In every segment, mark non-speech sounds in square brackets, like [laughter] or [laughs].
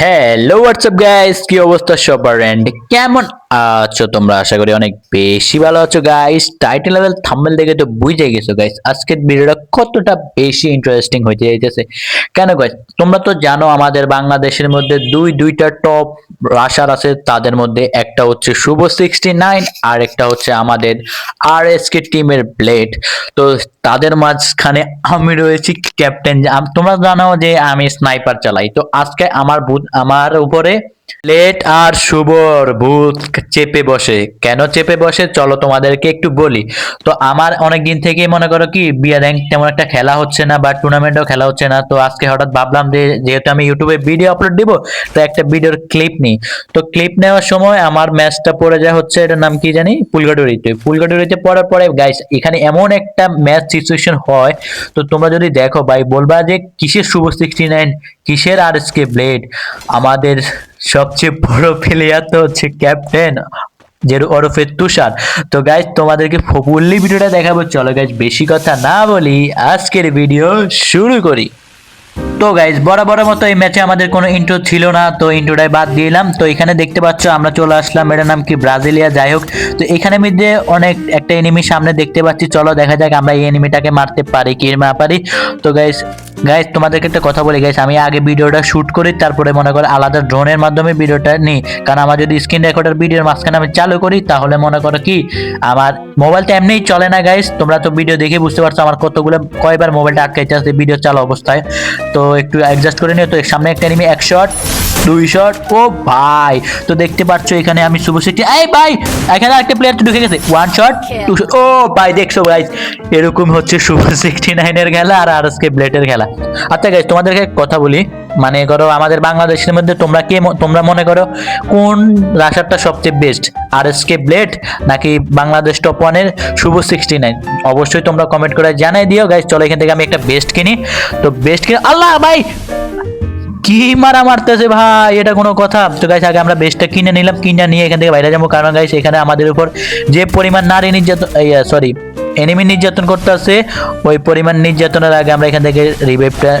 Hello WhatsApp guys কি অবস্থা সবার? এন্ড কেমন আছো তোমরা? আশা করি অনেক বেশি ভালো আছো গাইস টাইটেল লেভেল থাম্বনেল দেখে তো বুঝে গেছো গাইস আজকের ভিডিওটা কতটা বেশি ইন্টারেস্টিং হইতে যাইতেছে। কেন গাইস তোমরা তো জানো, আমাদের বাংলাদেশের মধ্যে দুই, দুইটা টপ রাশার আছে। তাদের মধ্যে একটা হচ্ছে শুভ সিক্সটি নাইন আর একটা হচ্ছে আমাদের আর এস কে টিমের ব্লেড তো তাদের মাঝখানে আমি রয়েছি ক্যাপ্টেন তোমরা জানো যে আমি স্নাইপার চালাই। তো আজকে আমার ভূত আমার উপরে প্লেট আর শুভর ভূত চেপে বসে। কেন চেপে বসে? চলো তোমাদেরকে একটু বলি। তো আমার অনেক দিন থেকে মনে করো কি, বিয়া র্যাঙ্ক তেমন একটা খেলা হচ্ছে না বা টুর্নামেন্টও খেলা হচ্ছে না। তো আজকে হঠাৎ ভাবলাম যে, যেহেতু আমি ইউটিউবে ভিডিও আপলোড দিব, তো একটা ভিডিওর ক্লিপ নিই। তো ক্লিপ নেওয়ার সময় আমার ম্যাচটা পড়ে যায় হচ্ছে, এটার নাম কি জানি? পুলগাডুরিতে পুলগাডুরিতে পড়ার পরে গাইস এখানে এমন একটা ম্যাচ সিচুয়েশন হয়। তো তোমরা যদি দেখো ভাই, বলবা যে কিসের শুভ সিক্সটি নাইন কিসের আর এস ব্লেড আমাদের সবচেয়ে বড় প্লেয়ার তো হচ্ছে ক্যাপ্টেন যের ওরফে তুষার। তো গাইজ তোমাদেরকে ফুললি ভিডিওটা দেখাবো। চলো গাইজ বেশি কথা না বলি, আজকের ভিডিও শুরু করি। তো গাইজ বরাবরের মতো এই ম্যাচে আমাদের কোনো ইন্ট্রো ছিল না, তো ইন্ট্রোটাই বাদ দিলাম তো এখানে দেখতে পাচ্ছ, আমরা চলে আসলাম, এটার নাম কি? ব্রাজিলিয়া, যাই হোক। তো এখানে মধ্যে অনেক, একটা এনিমি সামনে দেখতে পাচ্ছি। চলো দেখা যাক আমরা এই এনিমিটাকে মারতে পারি কি না পারি। তো গাইজ গাইজ তোমাদেরকে একটা কথা বলি গাইজ আমি আগে ভিডিওটা শ্যুট করি, তারপরে মনে করো আলাদা ড্রোনের মাধ্যমে ভিডিওটা নিই। কারণ আমার যদি স্ক্রিন রেকর্ডার ভিডিওর মাঝখানে আমি চালু করি, তাহলে মনে করো কি, আমার মোবাইলটা এমনিই চলে না গাইজ তোমরা তো ভিডিও দেখে বুঝতে পারছ আমার কতগুলো, কয়বার মোবাইলটা আটকাইতে আছে ভিডিও চালু অবস্থায়। তো একটু অ্যাডজাস্ট করে নিও, তো সামনে একটা নিমি এক শট দুই শট ও ভাই। তো দেখতে পাচ্ছ এখানে আমি শুভ সিটি। এই ভাই এখানে একটা প্লেয়ার তো ঢুকে গেছে। ওয়ান শট টু শট ও ভাই দেখছ গাইজ এরকম হচ্ছে শুভ সিক্সটি নাইনের খেলা আর আর এসকে ব্লেডের খেলা। আচ্ছা গাইজ তোমাদেরকে কথা বলি। মানে করো আমাদের বাংলাদেশের মধ্যে তোমরা কে তোমরা মনে করো কোন রাশারটা সবচেয়ে বেস্ট আর এস কে ব্লেড নাকি বাংলাদেশ টপ ওয়ানের শুভ সিক্সটি নাইন? অবশ্যই তোমরা কমেন্ট করে জানাই দিও গাইজ চলো এখান থেকে আমি একটা বেস্ট কিনি। তো বেস্ট কিনে আল্লাহ ভাই কি মারা মারতেছে ভাই? এটা কোনো কথা। তো গাইস আগে আমরা বেস্টটা কিনে নিলাম, কিনে নিয়ে এখান থেকে বাইরে যাব। কারণ গাইস এখানে আমাদের উপর যে পরিমাণ নারী নির্যাতন সরি এনিমি নির্যাতন করতে আছে ওই পরিমাণ নির্যাতনের আগে আমরা এখান থেকে রিভাইভটা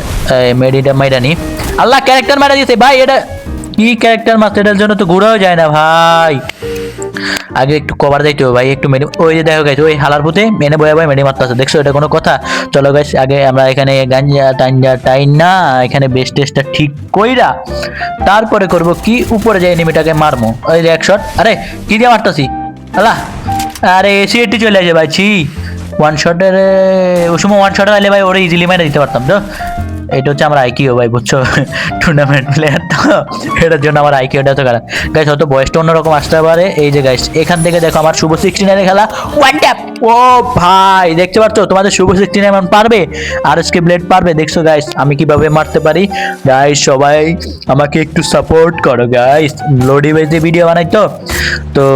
মেডিটা মাইরা নিই। আল্লাহ ক্যারেক্টার মারা দিয়েছে। ভাই, এটা কি ক্যারেক্টার এটার জন্য তো ঘুরাও যায় না ভাই। আগে একটু কভার দিতে হবে, ভাই, একটু মেডি ওই যে দেখো গাইছে ওই হালার পুঁতে মেনে বয়ে বয়ে মেডি মারতে আছে দেখছ, এটা কোনো কথা? চলো গাইস আগে আমরা এখানে গাঞ্জা টাঞ্জা টাইন না, এখানে বেস্ট টেস্টটা ঠিক কইরা তারপরে করব কি? উপরে যাই এনিমিটাকে মারমো। ওই যে এক শট আরে, কি দিয়ে মারতাছি? আল্লাহ! আরে এসি এটি চলে আসে, ভাই, ছি। ওয়ান শটের ওই সময় ওয়ান শটে আলে ভাই, ওরে ইজিলি মেরে দিতে পারতাম, তো। এটা হচ্ছে আমার আইকিউ ভাই, বুঝছ? টুর্নামেন্ট প্লেয়ার তো এটার জন্য আমার আইকিউটা তো খারাপ। গাইস হয়তো বয়সটা অন্যরকম আসতে পারে। এই যে গাইস এখান থেকে দেখো আমার শুভ সিক্সটি নাইনে খেলা। ওয়ান ট্যাপ ও ভাই, দেখতে পাচ্ছ? তোমাদের শুভ সিক্সটি নাইন পারবে? আর এসকে ব্লেড পারবে? দেখছ গাইস আমি কীভাবে মারতে পারি? গাইস সবাই আমাকে একটু সাপোর্ট করো গাইস লোডি বেজে ভিডিও বানাই তো তো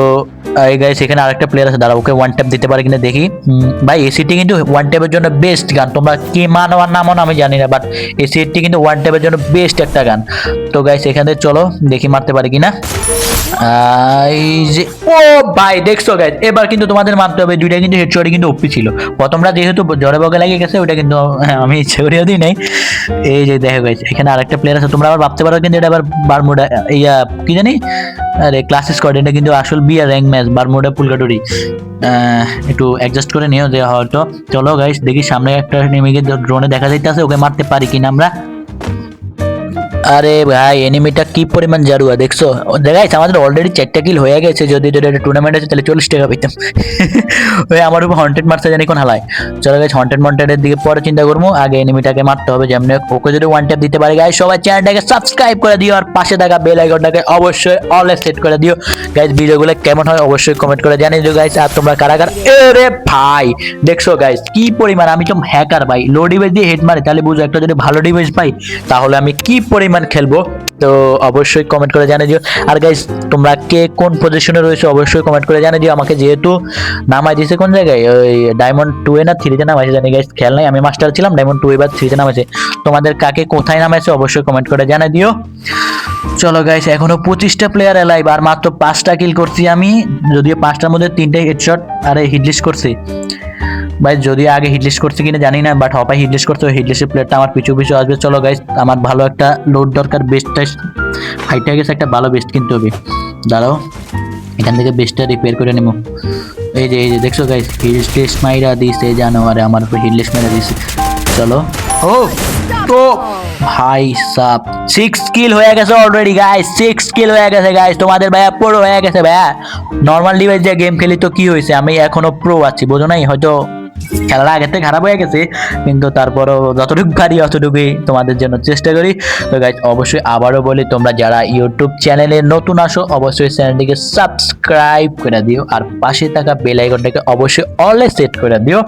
এই গাইস এখানে আরেকটা প্লেয়ার আছে দাঁড়া ওকে ওয়ান ট্যাপ দিতে পারে কিনা দেখি। ভাই এসিটি কিন্তু ওয়ান ট্যাপের জন্য বেস্ট গান। তোমরা কি মানো আর না মানো আমি জানি না বাট এসিটি কিন্তু ওয়ান ট্যাপের জন্য বেস্ট একটা গান। তো গাইস এখানে চলো, দেখি মারতে পারি কিনা। যে, ও ভাই, দেখছ গাইস এবার কিন্তু তোমাদের মারতে হবে। দুইটা কিন্তু হেডশটই কিন্তু ওপি ছিল। প্রথমটা যেহেতু জড়ে বগে লাগিয়ে গেছে ওটা কিন্তু [laughs] আমি ইচ্ছে দিই নাই। এই যে দেখো গাইস এখানে আরেকটা প্লেয়ার আছে, তোমরা আবার ভাবতে পারো কিন্তু এটা আবার বারমুডা ইয়া, কি জানি? আরে ক্লাস স্কোয়াড এটা কিন্তু আসল বিয়ার র্যাঙ্ক ম্যাচ বারমুডা পুলকাটুরি একটু অ্যাডজাস্ট করে নিও যে হয়তো। চলো গাইস দেখি সামনে একটা নেমে ড্রোনে দেখা যাইতেছে, ওকে মারতে পারি কিনা আমরা। আরে ভাই এনিমিটা কি পরিমাণ জারুয়া, দেখছ? দেখাইছে আমাদের অলরেডি চারটা কিল হয়ে গেছে, যদি যদি একটা টুর্নামেন্ট আছে, তাহলে চল্লিশ টাকা পেতাম [laughs] ওই আমার উপর হন্টেড মারতে জানি কোন হালায়। চলো গেছে হন্টেড মন্টেডের দিকে পরে চিন্তা করব, আগে এনিমিটাকে মারতে হবে, যেমনি ওকে যদি ওয়ান ট্যাপ দিতে পারে গাইজ সবাই চ্যানেলটাকে সাবস্ক্রাইব করে দিও, আর পাশে থাকা বেল আইকনটাকে অবশ্যই অল সেট করে দিও। গাইজ ভিডিওগুলো কেমন হয়, অবশ্যই কমেন্ট করে জানিয়ে দিও গাইজ আর তোমরা কারাগার কারা এরে ভাই, দেখছ গাইজ কি পরিমাণ আমি তো হ্যাকার ভাই লো ডিভাইস দিয়ে হেড মারি, তাহলে বুঝো একটা যদি ভালো ডিভাইস পাই, তাহলে আমি কি পরিমাণ খেলব? তো অবশ্যই কমেন্ট করে জানিয়ে দিও। আর গাইজ তোমরা কে কোন পজিশনে রয়েছে অবশ্যই কমেন্ট করে জানিয়ে দিও। আমাকে যেহেতু নামাই দিয়েছে কোন জায়গায়? ওই ডায়মন্ড টু এ না থ্রিতে নামাইছে জানি গাইজ খেয়াল নাই। আমি মাস্টার ছিলাম ডায়মন্ড টু এবার থ্রিতে নামাইছে। তোমাদের কাকে কোথায় নামাইছে অবশ্যই কমেন্ট করে জানিয়ে দিও। চলো গাইস এখনও পঁচিশটা প্লেয়ার এলাইভ আর মাত্র পাঁচটা কিল করছি আমি। যদিও পাঁচটার মধ্যে তিনটে হেডশট আরে হিটলিস্ট করছি। ভাই যদি আগে হিটলিস্ট করছে কিনা জানি না বাট হপাই হিটলিস্ট করছে, ওই হিটলিস্টের প্লেটটা আমার পিছু পিছু আসবে। চলো গাইস আমার ভালো একটা লোড দরকার বেস্টটা হাইটে গেছে, একটা ভালো বেস্ট কিনতে হবে। দাঁড়াও, এখান থেকে বেস্টটা রিপেয়ার করে নেব। এই যে এই যে, দেখছ গাইস হিল লিস্ট মাইরা দিছে জানোয়ারে, আমার উপর হিল লিস্ট মাইরা দিছে। চলো। ও, তো, ভাই সাপ সিক্স কিল হয়ে গেছে অলরেডি গাইস সিক্স কিল হয়ে গেছে গাইস তোমাদের ভাইয়া প্রো হয়ে গেছে ভাইয়া। নর্মাল ডিভাইস যে গেম খেলি তো কি হয়েছে? আমি এখনও প্রো আছি, বোঝো নাই? হয়তো খেলাটা আগের থেকে খারাপ হয়ে গেছে, কিন্তু তারপরও যতটুকু পারি অতটুকুই তোমাদের জন্য চেষ্টা করি। তো গাইজ অবশ্যই আবারও বলি, তোমরা যারা ইউটিউব চ্যানেলে নতুন আসো, অবশ্যই চ্যানেলটিকে সাবস্ক্রাইব করে দিও, আর পাশে থাকা বেল আইকনটাকে অবশ্যই অলে সেট করে দিও।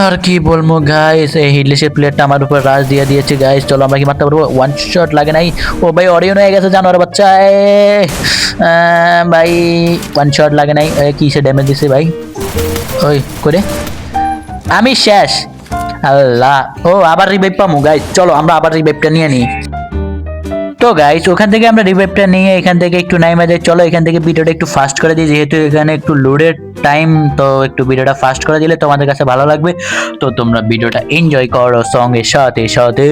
আর কি বলব গাইস এই হিডলিশের প্লেটটা আমার উপর রাজ দিয়ে দিয়েছে গাইস চলো আমরা কি মারতে পারব? ওয়ান শট লাগে নাই। ও ভাই অডিও হয়ে গেছে জানোয়ার বাচ্চা ভাই ওয়ান শট লাগে নাই। কিসে ড্যামেজ দিছে ভাই? ওই, করে। আমি শেষ। আল্লাহ। ও, আবার রিভাইভ পামু গাইজ চলো, আমরা আবার রিভাইভটা নিয়ে নিই। তো গাইজ ওখান থেকে আমরা রিভাইভটা নিয়ে এখান থেকে একটু নাইমা যাই চলো, এখান থেকে ভিডিওটা একটু ফাস্ট করে দিই। যেহেতু এখানে একটু লোডের টাইম তো একটু ভিডিওটা ফাস্ট করে দিলে তোমাদের কাছে ভালো লাগবে। তো তোমরা ভিডিওটা এনজয় করো সঙ্গে, সাথে সাথে।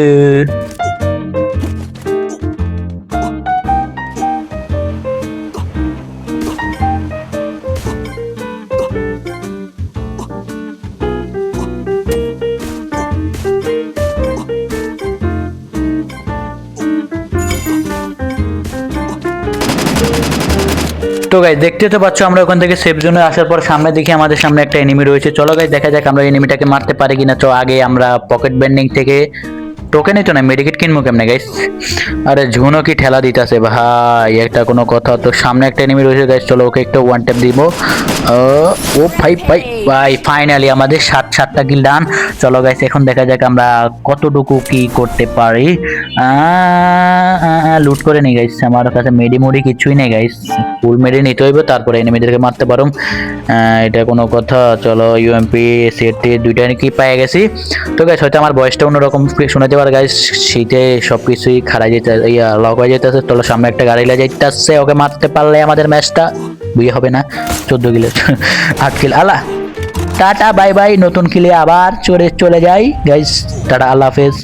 তো গাইজ দেখতে তো পাচ্ছ আমরা ওখান থেকে সেফ জোনে আসার পর সামনে দেখি আমাদের সামনে একটা এনিমি রয়েছে। চলো গাই দেখা যাক আমরা এনিমিটাকে মারতে পারি কিনা। তো আগে আমরা পকেট বেন্ডিং থেকে টোকেনই তো না মেডিকেট কিনবো কেমনে গাইস আরে ঝুনো কি ঠেলা দিতেছে ভাই একটা কোনো কথা। তো সামনে একটা এনিমি রয়েছে গাইস চলো ওকে একটা ওয়ান ট্যাপ দিব। ও, ও ভাই ভাই ভাই ফাইনালি আমাদের সাত সাতটা কিল ডান চলো গাইস এখন দেখা যাক আমরা কতটুকু কি করতে পারি। লুট করে নেই গাইস আমার কাছে মেডি মুডি কিছুই নেই গাইস ফুল মেডি নিতে হইবে, তারপরে এনিমিদেরকে মারতে পারো। এটা কোনো কথা। চলো ইউএমপি সেটটি দুইটা কি পেয়ে গেছি। তো গাইস হয়তো আমার বয়সটা অন্যরকম শোনাতে পারে গাইস শীতে সব কিছুই খারাই যেতে ইয়া লক হয়ে যেতেছে। চলো, সামনে একটা গাড়ি লাগে যাইতেছে। ওকে মারতে পারলে আমাদের ম্যাচটা বিয়ে হবে না। চোদ্দ কিলো, [laughs] আট কিলো। আলা টাটা বাই বাই নতুন কিলে আবার চলে চলে যাই গাইস টাটা, আল্লাহ হাফেজ।